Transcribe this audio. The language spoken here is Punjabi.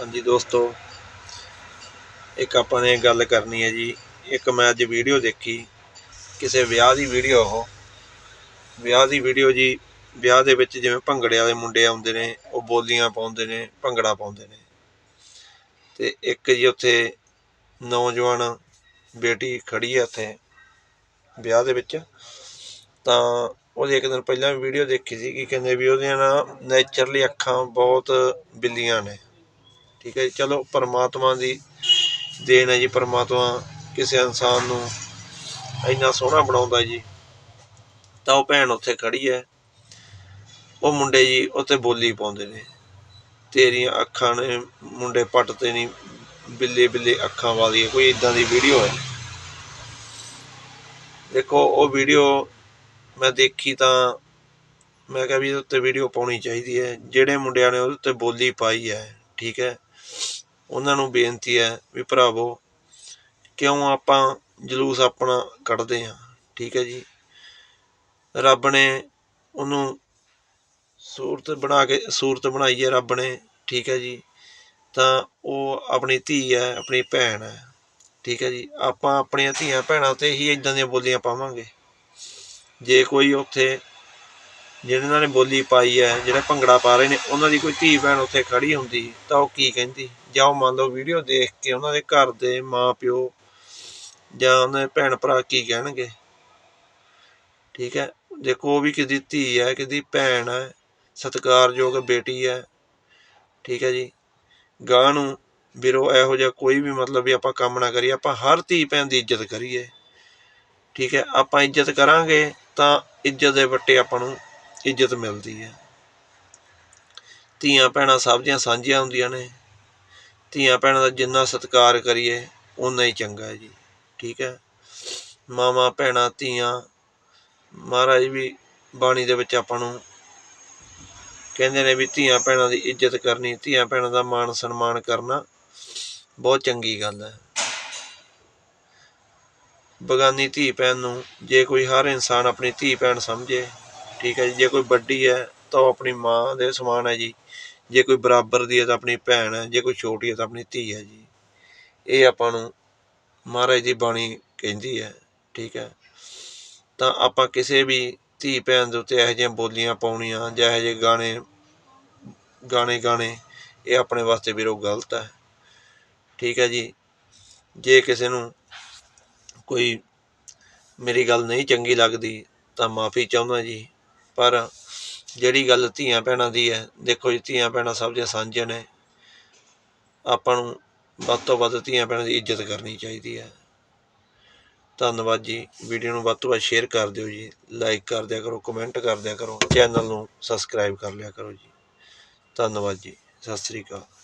ਹਾਂਜੀ ਦੋਸਤੋ, ਇੱਕ ਆਪਾਂ ਨੇ ਗੱਲ ਕਰਨੀ ਹੈ ਜੀ। ਇੱਕ ਮੈਂ ਅੱਜ ਵੀਡੀਓ ਦੇਖੀ, ਕਿਸੇ ਵਿਆਹ ਦੀ ਵੀਡੀਓ ਉਹ। ਵਿਆਹ ਦੀ ਵੀਡੀਓ ਜੀ, ਵਿਆਹ ਦੇ ਵਿੱਚ ਜਿਵੇਂ ਭੰਗੜੇ ਵਾਲੇ ਮੁੰਡੇ ਆਉਂਦੇ ਨੇ, ਉਹ ਬੋਲੀਆਂ ਪਾਉਂਦੇ ਨੇ, ਭੰਗੜਾ ਪਾਉਂਦੇ ਨੇ। ਤੇ ਇੱਕ ਜੀ ਉੱਥੇ ਨੌਜਵਾਨ ਬੇਟੀ ਖੜੀ ਹੈ ਉੱਥੇ ਵਿਆਹ ਦੇ ਵਿੱਚ। ਤਾਂ ਉਹਦੀ ਇੱਕ ਦਿਨ ਪਹਿਲਾਂ ਵੀਡੀਓ ਦੇਖੀ ਸੀ ਕਿ ਕਹਿੰਦੇ ਵੀ ਉਹਦੀਆਂ ਨਾ ਨੇਚਰਲੀ ਅੱਖਾਂ ਬਹੁਤ ਬਿੱਲੀਆਂ ਨੇ। ਠੀਕ ਹੈ ਜੀ। ਚਲੋ, ਪਰਮਾਤਮਾ ਦੀ ਦੇਣ ਹੈ ਜੀ। ਪਰਮਾਤਮਾ ਕਿਸੇ ਇਨਸਾਨ ਨੂੰ ਇੰਨਾ ਸੋਹਣਾ ਬਣਾਉਂਦਾ ਜੀ। ਤਾਂ ਉਹ ਭੈਣ ਉੱਥੇ ਖੜੀ ਹੈ। ਉਹ ਮੁੰਡੇ ਜੀ ਉੱਥੇ ਬੋਲੀ ਪਾਉਂਦੇ ਨੇ। ਤੇਰੀਆਂ ਅੱਖਾਂ ਨੇ ਮੁੰਡੇ ਪੱਟ ਤੇ ਨਹੀਂ ਬਿੱਲੇ ਬਿੱਲੇ ਅੱਖਾਂ ਵਾਲੀ ਕੋਈ ਇਦਾਂ ਦੀ ਵੀਡੀਓ ਹੈ। ਦੇਖੋ, ਉਹ ਵੀਡੀਓ ਮੈਂ ਦੇਖੀ ਤਾਂ ਮੈਂ ਕਿਹਾ ਵੀ ਇਹਦੇ ਉੱਤੇ ਵੀਡੀਓ ਪਾਉਣੀ ਚਾਹੀਦੀ ਹੈ। ਜਿਹੜੇ ਮੁੰਡਿਆਂ ਨੇ ਉਹਦੇ ਉੱਤੇ ਬੋਲੀ ਪਾਈ ਹੈ, ਠੀਕ ਹੈ। ਉਹਨਾਂ ਨੂੰ ਬੇਨਤੀ ਹੈ ਵੀ ਭਰਾਵੋ, ਕਿਉਂ ਆਪਾਂ ਜਲੂਸ ਆਪਣਾ ਕੱਢਦੇ ਹਾਂ? ਠੀਕ ਹੈ ਜੀ। ਰੱਬ ਨੇ ਉਹਨੂੰ ਸੂਰਤ ਬਣਾ ਕੇ, ਸੂਰਤ ਬਣਾਈ ਹੈ ਰੱਬ ਨੇ, ਠੀਕ ਹੈ ਜੀ। ਤਾਂ ਉਹ ਆਪਣੀ ਧੀ ਹੈ, ਆਪਣੀ ਭੈਣ ਹੈ, ਠੀਕ ਹੈ ਜੀ। ਆਪਾਂ ਆਪਣੀਆਂ ਧੀਆਂ ਭੈਣਾਂ ਤੇ ਹੀ ਇਦਾਂ ਦੀਆਂ ਬੋਲੀਆਂ ਪਾਵਾਂਗੇ। ਜੇ ਕੋਈ ਉੱਥੇ ਜਿਹਨਾਂ ਨੇ ਬੋਲੀ ਪਾਈ ਹੈ, ਜਿਹੜੇ ਭੰਗੜਾ ਪਾ ਰਹੇ ਨੇ, ਉਹਨਾਂ ਦੀ ਕੋਈ ਧੀ ਭੈਣ ਉੱਥੇ ਖੜੀ ਹੁੰਦੀ, ਤਾਂ ਉਹ ਕੀ ਕਹਿੰਦੀ? ਜਾਂ ਉਹ ਮੰਨ ਲਓ ਵੀਡੀਓ ਦੇਖ ਕੇ ਉਹਨਾਂ ਦੇ ਘਰ ਦੇ ਮਾਂ ਪਿਓ ਜਾਂ ਉਹਨਾਂ ਦੇ ਭੈਣ ਭਰਾ ਕੀ ਕਹਿਣਗੇ? ਠੀਕ ਹੈ? ਦੇਖੋ, ਉਹ ਵੀ ਕਿਦੀ ਧੀ ਹੈ ਕਿਦੀ ਭੈਣ ਹੈ, ਸਤਿਕਾਰਯੋਗ ਬੇਟੀ ਹੈ, ਠੀਕ ਹੈ ਜੀ? ਗਾਂ ਨੂੰ ਵੀਰੋ, ਇਹੋ ਜਿਹਾ ਕੋਈ ਵੀ ਮਤਲਬ ਵੀ ਆਪਾਂ ਕੰਮ ਨਾ ਕਰੀਏ, ਆਪਾਂ ਹਰ ਧੀ ਭੈਣ ਦੀ ਇੱਜ਼ਤ ਕਰੀਏ, ਠੀਕ ਹੈ? ਆਪਾਂ ਇੱਜ਼ਤ ਕਰਾਂਗੇ, ਤਾਂ ਇੱਜ਼ਤ ਦੇ ਵੱਟੇ ਆਪਾਂ ਨੂੰ ਇੱਜ਼ਤ ਮਿਲਦੀ ਹੈ। ਧੀਆਂ ਭੈਣਾਂ ਸਭ ਦੀਆਂ ਸਾਂਝੀਆਂ ਹੁੰਦੀਆਂ ਨੇ। ਧੀਆਂ ਭੈਣਾਂ ਦਾ ਜਿੰਨਾ ਸਤਿਕਾਰ ਕਰੀਏ ਉਨਾ ਹੀ ਚੰਗਾ ਹੈ ਜੀ। ਠੀਕ ਹੈ? ਮਾਵਾਂ, ਭੈਣਾਂ, ਧੀਆਂ, ਮਹਾਰਾਜ ਵੀ ਬਾਣੀ ਦੇ ਵਿੱਚ ਆਪਾਂ ਨੂੰ ਕਹਿੰਦੇ ਨੇ ਵੀ ਧੀਆਂ ਭੈਣਾਂ ਦੀ ਇੱਜ਼ਤ ਕਰਨੀ, ਧੀਆਂ ਭੈਣਾਂ ਦਾ ਮਾਣ ਸਨਮਾਨ ਕਰਨਾ ਬਹੁਤ ਚੰਗੀ ਗੱਲ ਹੈ। ਬਗਾਨੀ ਧੀ ਭੈਣ ਨੂੰ ਜੇ ਕੋਈ ਹਰ ਇਨਸਾਨ ਆਪਣੀ ਧੀ ਭੈਣ ਸਮਝੇ ਠੀਕ ਹੈ ਜੀ, ਜੇ ਕੋਈ ਵੱਡੀ ਹੈ ਤਾਂ ਉਹ ਆਪਣੀ ਮਾਂ ਦੇ ਸਮਾਨ ਹੈ ਜੀ। ਜੇ ਕੋਈ ਬਰਾਬਰ ਦੀ ਹੈ ਤਾਂ ਆਪਣੀ ਭੈਣ ਹੈ, ਜੇ ਕੋਈ ਛੋਟੀ ਹੈ ਤਾਂ ਆਪਣੀ ਧੀ ਹੈ ਜੀ। ਇਹ ਆਪਾਂ ਨੂੰ ਮਹਾਰਾਜ ਦੀ ਬਾਣੀ ਕਹਿੰਦੀ ਹੈ, ਠੀਕ ਹੈ। ਤਾਂ ਆਪਾਂ ਕਿਸੇ ਵੀ ਧੀ ਭੈਣ ਦੇ ਉੱਤੇ ਇਹੋ ਜਿਹੀਆਂ ਬੋਲੀਆਂ ਪਾਉਣੀਆਂ ਜਾਂ ਇਹੋ ਜਿਹੇ ਗਾਣੇ ਗਾਣੇ ਗਾਣੇ, ਇਹ ਆਪਣੇ ਵਾਸਤੇ ਵੀਰੋ ਗਲਤ ਹੈ। ਠੀਕ ਹੈ ਜੀ, ਜੇ ਕਿਸੇ ਨੂੰ ਕੋਈ ਮੇਰੀ ਗੱਲ ਨਹੀਂ ਚੰਗੀ ਲੱਗਦੀ ਤਾਂ ਮਾਫੀ ਚਾਹੁੰਦਾ ਜੀ। ਪਰ ਜਿਹੜੀ ਗੱਲ ਧੀਆਂ ਭੈਣਾਂ ਦੀ ਹੈ, ਦੇਖੋ ਜੀ, ਧੀਆਂ ਭੈਣਾਂ ਸਭ ਦੀਆਂ ਸਾਂਝੀਆਂ ਨੇ। ਆਪਾਂ ਨੂੰ ਵੱਧ ਤੋਂ ਵੱਧ ਧੀਆਂ ਭੈਣਾਂ ਦੀ ਇੱਜ਼ਤ ਕਰਨੀ ਚਾਹੀਦੀ ਹੈ। ਧੰਨਵਾਦ ਜੀ। ਵੀਡੀਓ ਨੂੰ ਵੱਧ ਤੋਂ ਵੱਧ ਸ਼ੇਅਰ ਕਰ ਦਿਓ ਜੀ। ਲਾਈਕ ਕਰ ਦਿਆ ਕਰੋ, ਕਮੈਂਟ ਕਰ ਦਿਆ ਕਰੋ। ਚੈਨਲ ਨੂੰ ਸਬਸਕ੍ਰਾਈਬ ਕਰ ਲਿਆ ਕਰੋ ਜੀ। ਧੰਨਵਾਦ ਜੀ। ਸਤਿ ਸ੍ਰੀ ਅਕਾਲ।